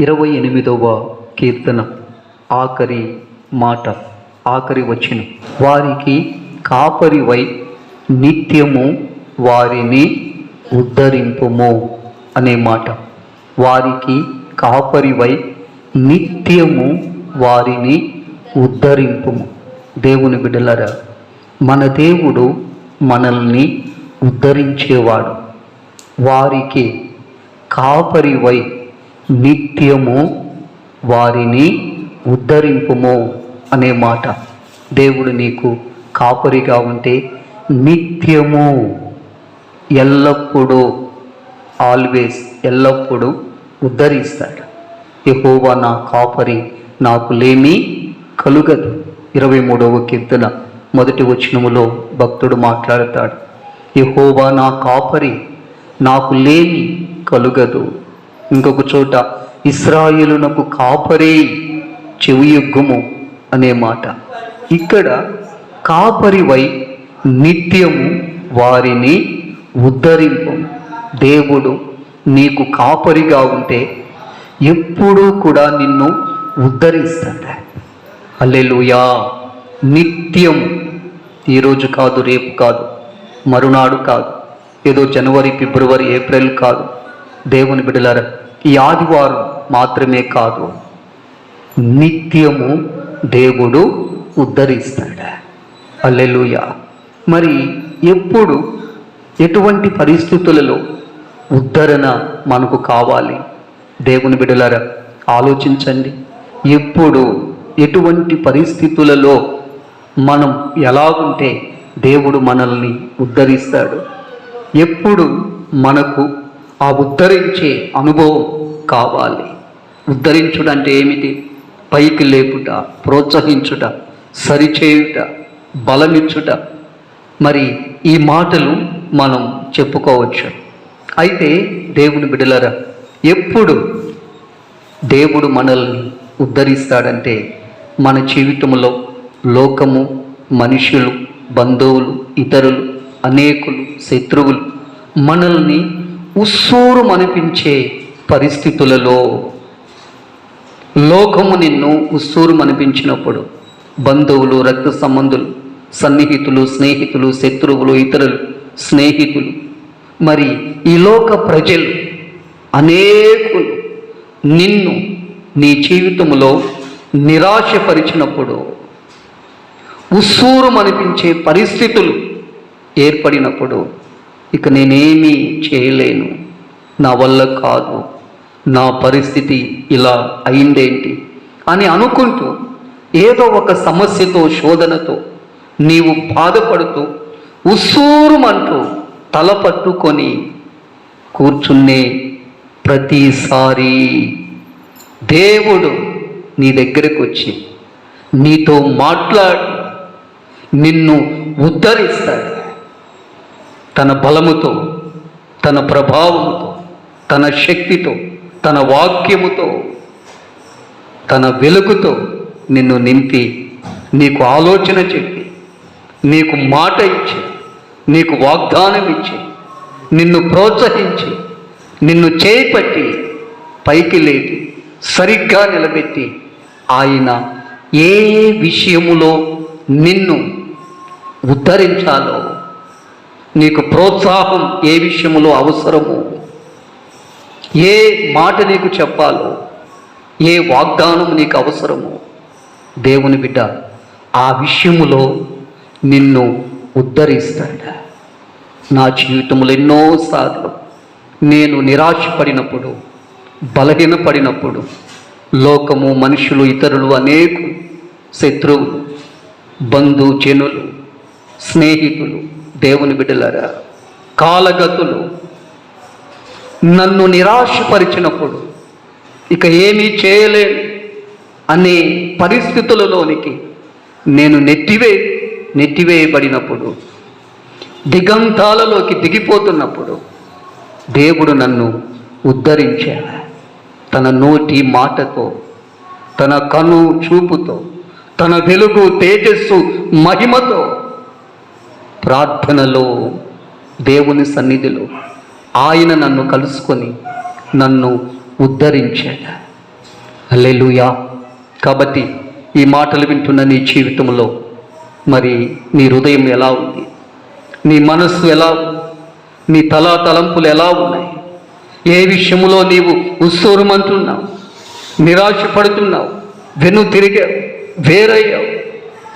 ఇరవై ఎనిమిదవ కీర్తన ఆఖరి మాట ఆఖరి వచ్చిన వారికి కాపరివై నిత్యము వారిని ఉద్ధరింపుము అనే మాట. వారికి కాపరివై నిత్యము వారిని ఉద్ధరింపుము. దేవుని బిడ్డలరా మన దేవుడు మనల్ని ఉద్ధరించేవాడు. వారికి కాపరివై నిత్యము వారిని ఉద్ధరింపుము అనే మాట. దేవుడు నీకు కాపరిగా ఉంటే నిత్యము ఎల్లప్పుడూ ఆల్వేస్ ఎల్లప్పుడూ ఉద్ధరిస్తాడు. యెహోవా నా కాపరి నాకు లేమి కలుగదు. ఇరవై మూడవ కీర్తన మొదటి వచనములో భక్తుడు మాట్లాడతాడు. యెహోవా నా కాపరి నాకు లేమి కలుగదు. ఇంకొక చోట ఇస్రాయిలునకు కాపరి చెవియొగ్గుము అనే మాట. ఇక్కడ కాపరివై నిత్యము వారిని ఉద్ధరింపు దేవుడు నీకు కాపరిగా ఉంటే ఎప్పుడూ కూడా నిన్ను ఉద్ధరిస్తాడు. అల్లెలుయా నిత్యం. ఈరోజు కాదు రేపు కాదు మరునాడు కాదు ఏదో జనవరి ఫిబ్రవరి ఏప్రిల్ కాదు. దేవుని బిడ్డలారా ఈ ఆదివారం మాత్రమే కాదు నిత్యము దేవుడు ఉద్ధరిస్తాడు. అల్లెలుయ మరి ఎప్పుడు ఎటువంటి పరిస్థితులలో ఉద్ధరణ మనకు కావాలి? దేవుని బిడ్డలారా ఆలోచించండి. ఎప్పుడు ఎటువంటి పరిస్థితులలో మనం ఎలాగుంటే దేవుడు మనల్ని ఉద్ధరిస్తాడు? ఎప్పుడు మనకు ఆ ఉద్ధరించే అనుభవం కావాలి. ఉద్ధరించుట అంటే ఏమిటి? పైకి లేపుట ప్రోత్సహించుట సరిచేయుట బలమిచ్చుట. మరి ఈ మాటలు మనం చెప్పుకోవచ్చు. అయితే దేవుని బిడలరా ఎప్పుడు దేవుడు మనల్ని ఉద్ధరిస్తాడంటే మన జీవితంలో లోకము మనుషులు బంధువులు ఇతరులు అనేకులు శత్రువులు మనల్ని ఉస్సూరు అనిపించే పరిస్థితులలో లోకము నిన్ను ఉస్సూరు అనిపించినప్పుడు బంధువులు రక్త సంబంధులు సన్నిహితులు స్నేహితులు శత్రువులు ఇతరులు స్నేహితులు. మరి ఈ లోక ప్రజలు అనేకులు నిన్ను నీ జీవితంలో నిరాశపరిచినప్పుడు ఉస్సూరు అనిపించే పరిస్థితులు ఏర్పడినప్పుడు ఇక నేనేమీ చేయలేను. నా వల్ల కాదు. నా పరిస్థితి ఇలా అయిందేంటి? అని అనుకుంటూ ఏదో ఒక సమస్యతో శోధనతో నీవు బాధపడుతూ ఉస్సూరుమంటూ తల పట్టుకొని కూర్చున్నే ప్రతిసారి దేవుడు నీ దగ్గరకు వచ్చి నీతో మాట్లాడి నిన్ను ఉద్ధరిస్తాడు. తన బలముతో తన ప్రభావముతో తన శక్తితో తన వాక్యముతో తన వెలుగుతో నిన్ను నింపి నీకు ఆలోచన చెప్పి నీకు మాట ఇచ్చి నీకు వాగ్దానం ఇచ్చి నిన్ను ప్రోత్సహించి నిన్ను చేపట్టి పైకి లేపి సరిగ్గా నిలబెట్టి ఆయన ఏ విషయములో నిన్ను ఉద్ధరించాలో నీకు ప్రోత్సాహం ఏ విషయంలో అవసరము? ఏ మాట నీకు చెప్పాలో? ఏ వాగ్దానం నీకు అవసరమో? దేవుని బిడ్డ ఆ విషయములో నిన్ను ఉద్ధరిస్తాడు నా జీవితంలో ఎన్నోసార్లు నేను నిరాశపడినప్పుడు బలహీనపడినప్పుడు లోకము మనుషులు ఇతరులు అనేక శత్రువులు బంధు జనులు స్నేహితులు దేవుని బిడ్డలారా కాలగతులు నన్ను నిరాశపరిచినప్పుడు ఇక ఏమీ చేయలేను అనే పరిస్థితులలోనికి నేను నెట్టివే నెట్టివేయబడినప్పుడు దిగంతాలలోకి దిగిపోతున్నప్పుడు దేవుడు నన్ను ఉద్ధరించాడు తన నోటి మాటతో తన కను చూపుతో తన వెలుగు తేజస్సు మహిమతో ప్రార్థనలో దేవుని సన్నిధిలో ఆయన నన్ను కలుసుకొని నన్ను ఉద్ధరించాడు. అల్లెలుయా కాబట్టి ఈ మాటలు వింటున్న నీ జీవితంలో మరి నీ హృదయం ఎలా ఉంది? నీ మనస్సు ఎలా ఉంది? నీ తలా తలంపులు ఎలా ఉన్నాయి? ఏ విషయంలో నీవు ఉత్సూరమంటున్నావు నిరాశ పడుతున్నావు వెను తిరిగావు? వేరయ్యావు?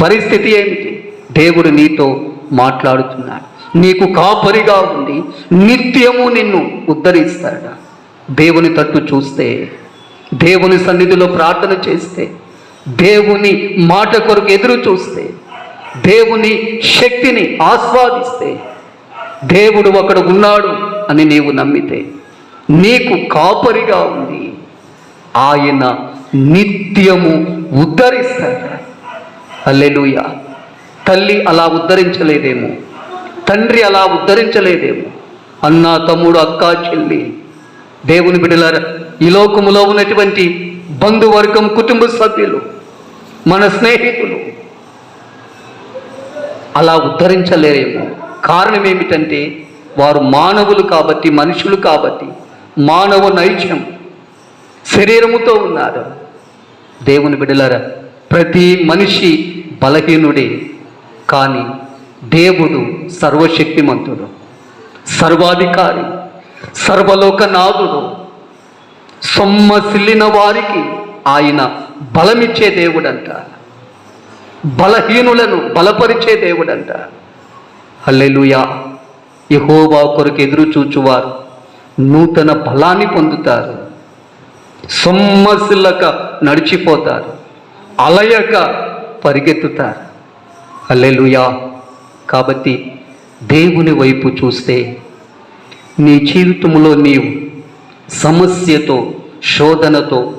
పరిస్థితి ఏమిటి? దేవుడు నీతో మాట్లాడుతున్నాడు నీకు కాపరిగా ఉండి నిత్యము నిన్ను ఉద్ధరిస్తాడ దేవుని తట్టు చూస్తే దేవుని సన్నిధిలో ప్రార్థన చేస్తే దేవుని మాట కొరకు ఎదురు చూస్తే దేవుని శక్తిని ఆస్వాదిస్తే దేవుడు అక్కడ ఉన్నాడు అని నీవు నమ్మితే నీకు కాపరిగా ఉంది ఆయన నిత్యము ఉద్ధరిస్తాడు అల్లెలుయా తల్లి అలా ఉద్ధరించలేదేమో తండ్రి అలా ఉద్ధరించలేదేమో. అన్న తమ్ముడు అక్క చెల్లి దేవుని బిడలర ఈ లోకములో ఉన్నటువంటి బంధువర్గం కుటుంబ సభ్యులు మన స్నేహితులు అలా ఉద్ధరించలేరేమో. కారణం ఏమిటంటే వారు మానవులు కాబట్టి మనుషులు కాబట్టి మానవ నైత్యం శరీరముతో ఉన్నారు దేవుని బిడలర ప్రతి మనిషి బలహీనుడే. కానీ దేవుడు సర్వశక్తిమంతుడు సర్వాధికారి సర్వలోకనాథుడు. సొమ్మసిల్లిన వారికి ఆయన బలమిచ్చే దేవుడంట. బలహీనులను బలపరిచే దేవుడంట. అల్లెలుయా యహోవా కొరకు ఎదురు చూచువారు నూతన బలాన్ని పొందుతారు. సొమ్మసిల్లక నడిచిపోతారు అలయక పరిగెత్తుతారు. హల్లెలుయా. కాబట్టి దేవుని వైపు చూస్తే నీ జీవితంలో నీవు సమస్యతో శోధనతో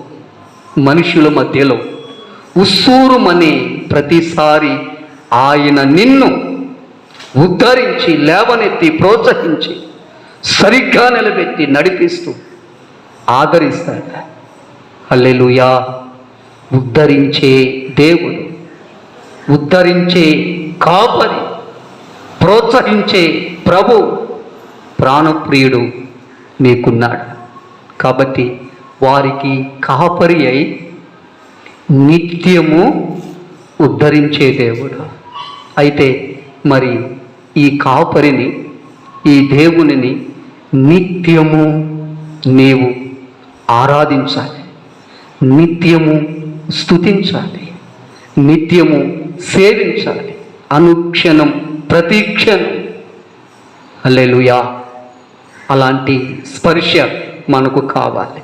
మనుషుల మధ్యలో ఉస్సూరుమని ప్రతిసారి ఆయన నిన్ను ఉద్ధరించి లేవనెత్తి ప్రోత్సహించి సరిగ్గా నిలబెట్టి నడిపిస్తూ ఆదరిస్తాడు. అల్లెలుయా ఉద్ధరించే దేవుడు ఉద్ధరించే కాపరి ప్రోత్సహించే ప్రభు ప్రాణప్రియుడు నీకున్నాడు. కాబట్టి వారికి కాపరి అయి నిత్యము ఉద్ధరించే దేవుడు. అయితే మరి ఈ కాపరిని ఈ దేవునిని నిత్యము నీవు ఆరాధించాలి. నిత్యము స్తుతించాలి. నిత్యము సేవించాలి. అనుక్షణం ప్రతిక్షణం. అల్లెలుయా అలాంటి స్పర్శ మనకు కావాలి.